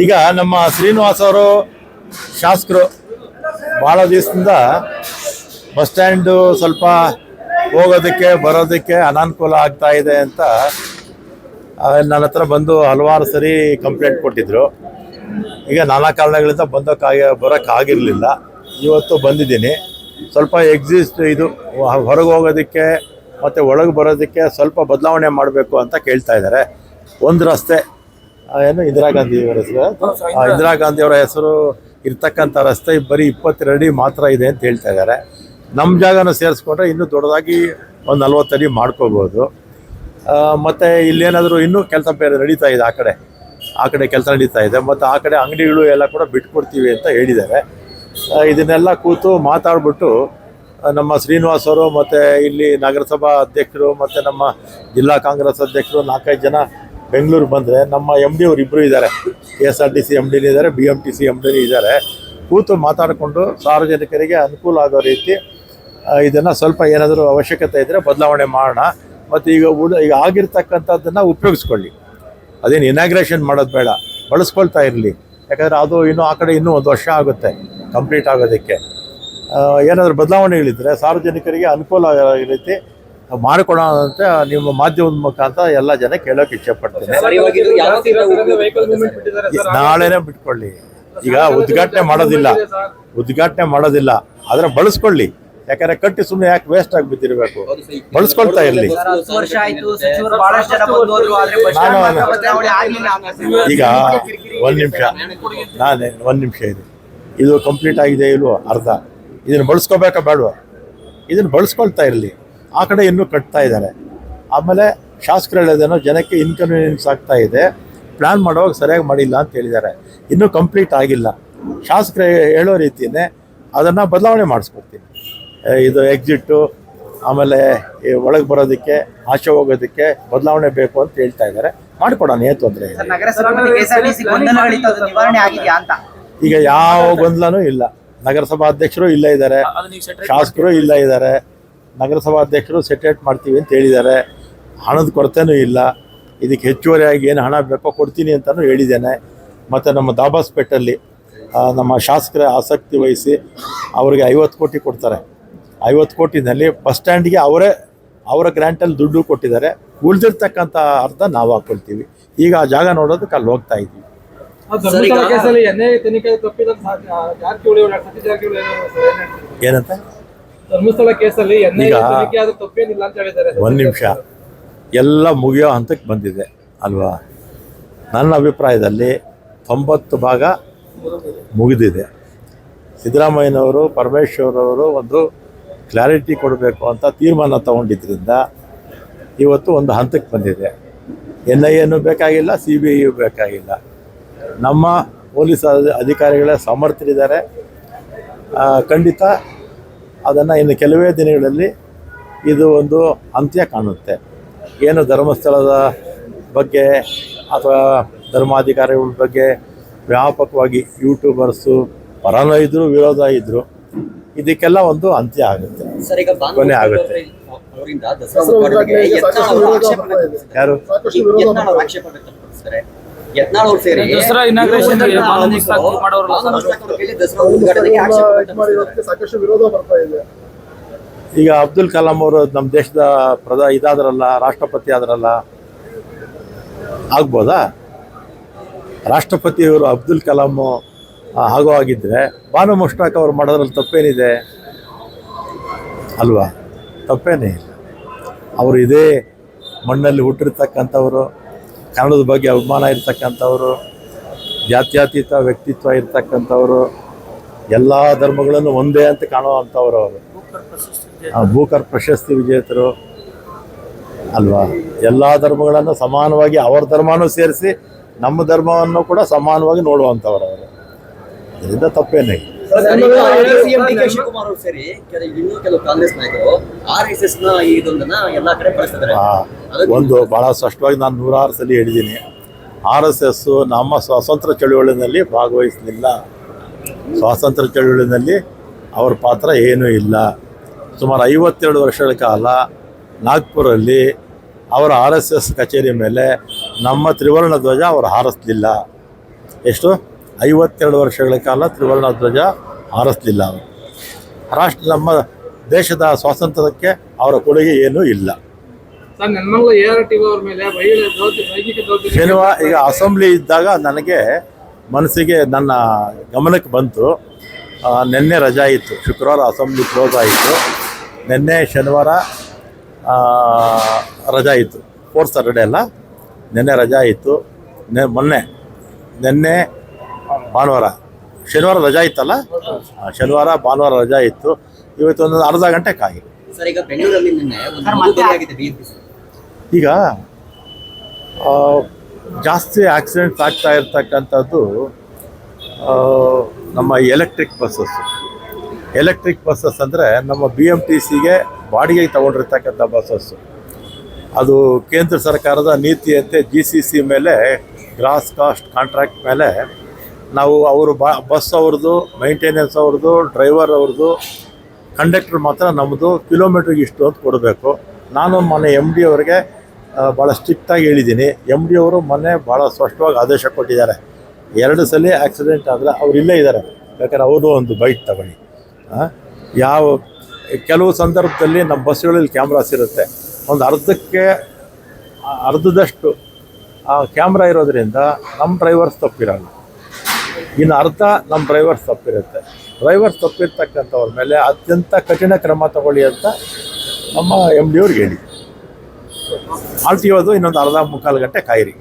ಈಗ ನಮ್ಮ ಶ್ರೀನಿವಾಸ್ ಅವರು ಶಾಸಕರು ಭಾಳ ದಿವಸದಿಂದ ಬಸ್ ಸ್ಟ್ಯಾಂಡು ಸ್ವಲ್ಪ ಹೋಗೋದಕ್ಕೆ, ಬರೋದಕ್ಕೆ ಅನಾನುಕೂಲ ಆಗ್ತಾ ಇದೆ ಅಂತ ನನ್ನ ಹತ್ರ ಬಂದು ಹಲವಾರು ಸರಿ ಕಂಪ್ಲೇಂಟ್ ಕೊಟ್ಟಿದ್ದರು ಈಗ ನಾನಾ ಕಾರಣಗಳಿಂದ ಬಂದೋಕ್ಕಾಗಿ, ಬರೋಕ್ಕಾಗಿರಲಿಲ್ಲ. ಇವತ್ತು ಬಂದಿದ್ದೀನಿ. ಸ್ವಲ್ಪ ಎಕ್ಸಿಸ್ಟ್ ಇದು, ಹೊರಗೆ ಹೋಗೋದಕ್ಕೆ ಮತ್ತು ಒಳಗೆ ಬರೋದಕ್ಕೆ ಸ್ವಲ್ಪ ಬದಲಾವಣೆ ಮಾಡಬೇಕು ಅಂತ ಕೇಳ್ತಾ ಇದ್ದಾರೆ. ಒಂದು ರಸ್ತೆ ಏನು, ಇಂದಿರಾ ಗಾಂಧಿ ಅವರ ಹೆಸರು? ಇಂದಿರಾ ಗಾಂಧಿ ಅವರ ಹೆಸರು ಇರ್ತಕ್ಕಂಥ ರಸ್ತೆ ಬರೀ ಇಪ್ಪತ್ತೆರಡು ಅಡಿ ಮಾತ್ರ ಇದೆ ಅಂತ ಹೇಳ್ತಾ ಇದ್ದಾರೆ. ನಮ್ಮ ಜಾಗನ ಸೇರಿಸ್ಕೊಂಡ್ರೆ ಇನ್ನೂ ದೊಡ್ಡದಾಗಿ ಒಂದು ಅಡಿ ಮಾಡ್ಕೋಬೋದು. ಮತ್ತು ಮತ್ತೆ ಇಲ್ಲೇನಾದರೂ ಇನ್ನೂ ಕೆಲಸ ಬೇರೆ ನಡೀತಾ ಇದೆ ಆ ಕಡೆ. ಆ ಕಡೆ ಕೆಲಸ ನಡೀತಾ ಇದೆ. ಮತ್ತು ಆ ಕಡೆ ಅಂಗಡಿಗಳು ಎಲ್ಲ ಕೂಡ ಬಿಟ್ಕೊಡ್ತೀವಿ ಅಂತ ಹೇಳಿದ್ದಾರೆ. ಇದನ್ನೆಲ್ಲ ಕೂತು ಮಾತಾಡ್ಬಿಟ್ಟು ನಮ್ಮ ಶ್ರೀನಿವಾಸ್ ಅವರು ಮತ್ತು ಇಲ್ಲಿ ನಗರಸಭಾ ಅಧ್ಯಕ್ಷರು ಮತ್ತು ನಮ್ಮ ಜಿಲ್ಲಾ ಕಾಂಗ್ರೆಸ್ ಅಧ್ಯಕ್ಷರು ನಾಲ್ಕೈದು ಜನ ಬೆಂಗಳೂರು ಬಂದರೆ ನಮ್ಮ ಎಂ ಡಿ ಅವರು ಇಬ್ಬರು ಇದ್ದಾರೆ K S R T C M ಡಿನೂ ಇದ್ದಾರೆ B M T C M ಡಿನೂ ಇದ್ದಾರೆ ಕೂತು ಮಾತಾಡಿಕೊಂಡು ಸಾರ್ವಜನಿಕರಿಗೆ ಅನುಕೂಲ ಆಗೋ ರೀತಿ ಇದನ್ನು ಸ್ವಲ್ಪ ಏನಾದರೂ ಅವಶ್ಯಕತೆ ಇದ್ದರೆ ಬದಲಾವಣೆ ಮಾಡೋಣ. ಮತ್ತು ಈಗ ಉಳ ಈಗ ಆಗಿರ್ತಕ್ಕಂಥದ್ದನ್ನು ಉಪಯೋಗಿಸ್ಕೊಳ್ಳಿ. ಅದೇನು ಇನಾಗ್ರೇಷನ್ ಮಾಡೋದು ಬೇಡ, ಬಳಸ್ಕೊಳ್ತಾ ಇರಲಿ. ಯಾಕಂದರೆ ಅದು ಇನ್ನೂ ಆ ಕಡೆ ಇನ್ನೂ ಒಂದು ವರ್ಷ ಆಗುತ್ತೆ ಕಂಪ್ಲೀಟ್ ಆಗೋದಕ್ಕೆ. ಏನಾದರೂ ಬದಲಾವಣೆಗಳಿದ್ದರೆ ಸಾರ್ವಜನಿಕರಿಗೆ ಅನುಕೂಲ ಆಗೋ ರೀತಿ ಮಾಡಿಕೊಡೋಣ ಅಂತ ನಿಮ್ಮ ಮಾಧ್ಯಮದ ಮುಖಾಂತರ ಎಲ್ಲ ಜನ ಕೇಳೋಕೆ ಇಚ್ಛೆ ಉಪಯೋಗ ನಾಳೆನೇ ಬಿಟ್ಕೊಳ್ಳಿ. ಈಗ ಉದ್ಘಾಟನೆ ಮಾಡೋದಿಲ್ಲ. ಉದ್ಘಾಟನೆ ಮಾಡೋದಿಲ್ಲ. ಆದ್ರೆ ಬಳಸ್ಕೊಳ್ಳಿ. ಯಾಕಂದ್ರೆ ಕಟ್ಟಿ ಸುಮ್ಮನೆ ಯಾಕೆ ವೇಸ್ಟ್ ಆಗಿ ಬಿದ್ದಿರಬೇಕು ಬಳಸ್ಕೊಳ್ತಾ ಇರಲಿ. ಈಗ ಒಂದು ನಿಮಿಷ. ನಾನೇ ಒಂದು ನಿಮಿಷ ಇದೆ. ಇದು ಕಂಪ್ಲೀಟ್ ಆಗಿದೆ ಇಲ್ವೋ? ಅರ್ಧ. ಇದನ್ನ ಬಳಸ್ಕೋಬೇಕಾ ಬೇಡವಾ? ಇದನ್ನ ಬಳಸ್ಕೊಳ್ತಾ ಇರಲಿ. ಆ ಕಡೆ ಇನ್ನೂ ಕಟ್ತಾ ಇದ್ದಾರೆ. ಆಮೇಲೆ ಶಾಸಕರು ಹೇಳೋದೇನೋ ಜನಕ್ಕೆ ಇನ್ಕನ್ವೀನಿಯನ್ಸ್ ಆಗ್ತಾ ಇದೆ. ಪ್ಲ್ಯಾನ್ ಮಾಡುವಾಗ ಸರಿಯಾಗಿ ಮಾಡಿಲ್ಲ ಅಂತ ಹೇಳಿದ್ದಾರೆ. ಇನ್ನೂ ಕಂಪ್ಲೀಟ್ ಆಗಿಲ್ಲ. ಶಾಸಕರು ಹೇಳೋ ರೀತಿಯೇ ಅದನ್ನು ಬದಲಾವಣೆ ಮಾಡಿಸ್ಕೊಡ್ತೀನಿ. ಇದು ಎಕ್ಸಿಟ್ಟು ಆಮೇಲೆ ಒಳಗೆ ಬರೋದಕ್ಕೆ ಆಚೆ ಹೋಗೋದಕ್ಕೆ ಬದಲಾವಣೆ ಬೇಕು ಅಂತ ಹೇಳ್ತಾ ಇದ್ದಾರೆ. ಮಾಡಿಕೊಡೋಣ ಏನು ತೊಂದರೆ ಇಲ್ಲ. ಈಗ ಯಾವ ಗೊಂದಲನೂ ಇಲ್ಲ. ನಗರಸಭಾ ಅಧ್ಯಕ್ಷರು ಇಲ್ಲೇ ಇದ್ದಾರೆ. ಶಾಸಕರು ಇಲ್ಲ ಇದ್ದಾರೆ. ನಗರಸಭಾ ಅಧ್ಯಕ್ಷರು ಸೆಟೇಟ್ ಮಾಡ್ತೀವಿ ಅಂತ ಹೇಳಿದ್ದಾರೆ. ಹಣದ ಕೊರತೆನೂ ಇಲ್ಲ. ಇದಕ್ಕೆ ಹೆಚ್ಚುವರಿಯಾಗಿ ಏನು ಹಣ ಬೇಕೋ ಕೊಡ್ತೀನಿ ಅಂತಲೂ ಹೇಳಿದ್ದೇನೆ. ಮತ್ತು ನಮ್ಮ ದಾಬಾಸ್ಪೇಟಲ್ಲಿ ನಮ್ಮ ಶಾಸಕರ ಆಸಕ್ತಿ ವಹಿಸಿ ಅವರಿಗೆ ಐವತ್ತು ಕೋಟಿ ಕೊಡ್ತಾರೆ. ಐವತ್ತು ಕೋಟಿನಲ್ಲಿ ಬಸ್ ಸ್ಟ್ಯಾಂಡ್ಗೆ ಅವರೇ ಅವರ ಗ್ರ್ಯಾಂಟಲ್ಲಿ ದುಡ್ಡು ಕೊಟ್ಟಿದ್ದಾರೆ. ಉಳಿದಿರ್ತಕ್ಕಂಥ ಅರ್ಧ ನಾವು ಹಾಕ್ಕೊಳ್ತೀವಿ ಈಗ ಆ ಜಾಗ ನೋಡೋದಕ್ಕೆ ಅಲ್ಲಿ ಹೋಗ್ತಾ ಇದ್ದೀವಿ? ಏನಂತ? ಧರ್ಮಸ್ಥಳ ಕೇಸಲ್ಲಿ ಈಗ- ತಪ್ಪೇನಿಲ್ಲ ಅಂತ ಹೇಳಿದ್ದಾರೆ. ಒಂದು ನಿಮಿಷ. ಎಲ್ಲ ಮುಗಿಯೋ ಹಂತಕ್ಕೆ ಬಂದಿದೆ ಅಲ್ವಾ? ನನ್ನ ಅಭಿಪ್ರಾಯದಲ್ಲಿ ತೊಂಬತ್ತು ಭಾಗ ಮುಗಿದಿದೆ. ಸಿದ್ದರಾಮಯ್ಯನವರು ಪರಮೇಶ್ವರವರು ಒಂದು ಕ್ಲಾರಿಟಿ ಕೊಡಬೇಕು ಅಂತ ತೀರ್ಮಾನ ತಗೊಂಡಿದ್ದರಿಂದ ಇವತ್ತು ಒಂದು ಹಂತಕ್ಕೆ ಬಂದಿದೆ. ಎನ್ ಐ ಎನು ಬೇಕಾಗಿಲ್ಲ ಸಿ ಬಿ ಐಯು ಬೇಕಾಗಿಲ್ಲ. ನಮ್ಮ ಪೊಲೀಸ್ ಅಧಿಕಾರಿಗಳ ಅಧಿಕಾರಿಗಳೇ ಸಮರ್ಥರಿದ್ದಾರೆ ಖಂಡಿತ ಅದನ್ನು ಇನ್ನು ಕೆಲವೇ ದಿನಗಳಲ್ಲಿ ಇದು ಒಂದು ಅಂತ್ಯ ಕಾಣುತ್ತೆ. ಏನು ಧರ್ಮಸ್ಥಳದ ಬಗ್ಗೆ ಅಥವಾ ಧರ್ಮಾಧಿಕಾರಿಗಳ ಬಗ್ಗೆ ವ್ಯಾಪಕವಾಗಿ ಯೂಟ್ಯೂಬರ್ಸು ಪರನೋ ಇದ್ದರು ವಿರೋಧ ಇದ್ದರು ಇದಕ್ಕೆಲ್ಲ ಒಂದು ಅಂತ್ಯ ಆಗುತ್ತೆ. ಸರ್ ಈಗ ಭಾನುವಾರ ಕೊನೆ ಆಗುತ್ತೆ. ಯಾರು? ಯತ್ನಾಳ್ ಅವರು ಸೇರಿ ದಸರಾ ದಸರಾ ಉದ್ಘಾಟನೆಗೆ. ಸಾಕಷ್ಟು ವಿರೋಧ ಬರ್ತಾ ಇದೆ. ಈಗ ಅಬ್ದುಲ್ ಕಲಾಂ ಅವರು ನಮ್ಮ ದೇಶದ ಪ್ರಧಾ ಇದಾದ್ರಲ್ಲ ರಾಷ್ಟ್ರಪತಿ ಆದ್ರಲ್ಲ ಆಗ್ಬೋದಾ? ರಾಷ್ಟ್ರಪತಿಯವರು ಅಬ್ದುಲ್ ಕಲಾಂ ಆಗೋ ಆಗಿದ್ರೆ ಬಾನು ಮುಷ್ಟಾಕ್ ಅವ್ರು ಮಾಡೋದ್ರಲ್ಲಿ ತಪ್ಪೇನಿದೆ? ಅಲ್ವಾ? ತಪ್ಪೇನೇ ಇಲ್ಲ. ಅವರು ಇದೇ ಮಣ್ಣಲ್ಲಿ ಹುಟ್ಟಿರ್ತಕ್ಕಂಥವ್ರು ಕನ್ನಡದ ಬಗ್ಗೆ ಅಭಿಮಾನ ಇರ್ತಕ್ಕಂಥವ್ರು ಜಾತ್ಯಾತೀತ ವ್ಯಕ್ತಿತ್ವ ಇರ್ತಕ್ಕಂಥವ್ರು ಎಲ್ಲ ಧರ್ಮಗಳನ್ನು ಒಂದೇ ಅಂತ ಕಾಣುವಂಥವ್ರು ಅವರು. ಆ, ಭೂಕರ್ ಪ್ರಶಸ್ತಿ ವಿಜೇತರು ಅಲ್ವಾ? ಎಲ್ಲ ಧರ್ಮಗಳನ್ನು ಸಮಾನವಾಗಿ ಅವ್ರ ಧರ್ಮನೂ ಸೇರಿಸಿ ನಮ್ಮ ಧರ್ಮವನ್ನು ಕೂಡ ಸಮಾನವಾಗಿ ನೋಡುವಂಥವ್ರು ಅವರು. ಅದರಿಂದ ತಪ್ಪೇನೇ ಸಿಎಂ ಡಿ ಕೆ ಶಿವಕುಮಾರ್ ಅವರು ಸೇರಿ ಕೆಲ ಇನ್ನೂ ಕೆಲವು ಕಾಂಗ್ರೆಸ್ ನಾಯಕರು ಆರ್ ಎಸ್ ಎಸ್ನ ಇದೊಂದನ್ನ ಎಲ್ಲಾ ಕಡೆ ಬಳಸ್ತಿದ್ದಾರೆ. ಒಂದು ಬಹಳ ಸ್ಪಷ್ಟವಾಗಿ ನಾನು ನೂರಾರು ಸಲ ಹೇಳಿದ್ದೀನಿ. ಆರ್ ಎಸ್ ಎಸ್ ನಮ್ಮ ಸ್ವಾತಂತ್ರ್ಯ ಚಳುವಳಿನಲ್ಲಿ ಭಾಗವಹಿಸಲಿಲ್ಲ. ಸ್ವಾತಂತ್ರ್ಯ ಚಳುವಳಿನಲ್ಲಿ ಅವರ ಪಾತ್ರ ಏನೂ ಇಲ್ಲ. ಸುಮಾರು ಐವತ್ತೆರಡು ವರ್ಷಗಳ ಕಾಲ ನಾಗ್ಪುರಲ್ಲಿ ಅವರ ಆರ್ ಎಸ್ ಎಸ್ ಕಚೇರಿ ಮೇಲೆ ನಮ್ಮ ತ್ರಿವರ್ಣ ಧ್ವಜ ಅವರು ಹಾರಿಸ್ಲಿಲ್ಲ. ಎಷ್ಟು? ಐವತ್ತೆರಡು ವರ್ಷಗಳ ಕಾಲ ತ್ರಿವರ್ಣ ಧ್ವಜ ಹಾರಿಸಲಿಲ್ಲ ಅವರು. ರಾಷ್ಟ್ರ ನಮ್ಮ ದೇಶದ ಸ್ವಾತಂತ್ರ್ಯಕ್ಕೆ ಅವರ ಕೊಡುಗೆ ಏನೂ ಇಲ್ಲ. ಶನಿವಾರ ಈಗ ಅಸೆಂಬ್ಲಿ ಇದ್ದಾಗ ನನಗೆ ಮನಸ್ಸಿಗೆ ನನ್ನ ಗಮನಕ್ಕೆ ಬಂತು. ನಿನ್ನೆ ರಜಾ ಇತ್ತು. ಶುಕ್ರವಾರ ಅಸೆಂಬ್ಲಿ ಕ್ಲೋಸ್ ಆಯಿತು. ನಿನ್ನೆ ಶನಿವಾರ ರಜಾ ಇತ್ತು. ಫೋರ್ತ್ ಸಾಟರ್ಡೆ ಅಲ್ಲ ನಿನ್ನೆ ರಜಾ ಇತ್ತು. ಮೊನ್ನೆ ನಿನ್ನೆ ಭಾನುವಾರ. ಶನಿವಾರ ರಜಾ ಇತ್ತಲ್ಲ? ಆ, ಶನಿವಾರ ಭಾನುವಾರ ರಜಾ ಇತ್ತು. ಇವತ್ತು ಒಂದು ಅರ್ಧ ಗಂಟೆ ಕಾಯಿ. ಸರ್ ಈಗ ಜಾಸ್ತಿ ಆಕ್ಸಿಡೆಂಟ್ಸ್ ಆಗ್ತಾ ಇರ್ತಕ್ಕಂಥದ್ದು ಆ, ನಮ್ಮ ಎಲೆಕ್ಟ್ರಿಕ್ ಬಸ್ಸಸ್ ಎಲೆಕ್ಟ್ರಿಕ್ ಬಸ್ಸಸ್ ಅಂದರೆ ನಮ್ಮ ಬಿ ಎಂ ಟಿ ಸಿಗೆ ಬಾಡಿಗೆಗೆ ತಗೊಂಡಿರ್ತಕ್ಕಂಥ ಬಸ್ಸಸ್ಸು ಅದು ಕೇಂದ್ರ ಸರ್ಕಾರದ ನೀತಿಯಂತೆ ಜಿ ಸಿ ಸಿ ಮೇಲೆ ಗ್ರಾಸ್ ಕಾಸ್ಟ್ ಕಾಂಟ್ರಾಕ್ಟ್ ಮೇಲೆ ನಾವು ಅವರು ಬಾ, ಬಸ್ ಅವ್ರದ್ದು ಮೈಂಟೆನೆನ್ಸ್ ಅವ್ರದ್ದು ಡ್ರೈವರ್ ಅವ್ರದ್ದು ಕಂಡಕ್ಟರ್ ಮಾತ್ರ ನಮ್ಮದು ಕಿಲೋಮೀಟ್ರಿಗೆ ಇಷ್ಟು ಅಂತ ಕೊಡಬೇಕು. ನಾನು ಮೊನ್ನೆ ಎಂ ಡಿ ಅವರಿಗೆ ಭಾಳ ಸ್ಟ್ರಿಕ್ಟಾಗಿ ಹೇಳಿದ್ದೀನಿ. ಎಂ ಡಿ ಅವರು ಮೊನ್ನೆ ಭಾಳ ಸ್ಪಷ್ಟವಾಗಿ ಆದೇಶ ಕೊಟ್ಟಿದ್ದಾರೆ. ಎರಡು ಸಲ ಆಕ್ಸಿಡೆಂಟ್ ಆದರೆ ಅವ್ರು ಇಲ್ಲೇ ಇದ್ದಾರೆ. ಯಾಕಂದರೆ ಅವರು ಒಂದು ಬೈಕ್ ತಗೊಳ್ಳಿ. ಯಾವ, ಕೆಲವು ಸಂದರ್ಭದಲ್ಲಿ ನಮ್ಮ ಬಸ್ಗಳಲ್ಲಿ ಕ್ಯಾಮ್ರಾಸ್ ಇರುತ್ತೆ. ಒಂದು ಅರ್ಧಕ್ಕೆ, ಅರ್ಧದಷ್ಟು, ಆ ಕ್ಯಾಮ್ರಾ ಇರೋದರಿಂದ ನಮ್ಮ ಡ್ರೈವರ್ಸ್ ತಪ್ಪಿರಲ್ಲ. ಇನ್ನು ಅರ್ಥ ನಮ್ಮ ಡ್ರೈವರ್ಸ್ ತಪ್ಪಿರುತ್ತೆ. ಡ್ರೈವರ್ಸ್ ತಪ್ಪಿರ್ತಕ್ಕಂಥವ್ರ ಮೇಲೆ ಅತ್ಯಂತ ಕಠಿಣ ಕ್ರಮ ತಗೊಳ್ಳಿ ಅಂತ ನಮ್ಮ ಎಂ ಡಿ ಅವ್ರಿಗೆ ಹೇಳಿ. ಆಲ್ಟಿಯೋದು ಇನ್ನೊಂದು ಅರ್ಧ ಮುಕ್ಕಾಲು ಗಂಟೆ ಕಾಯಿರಿ.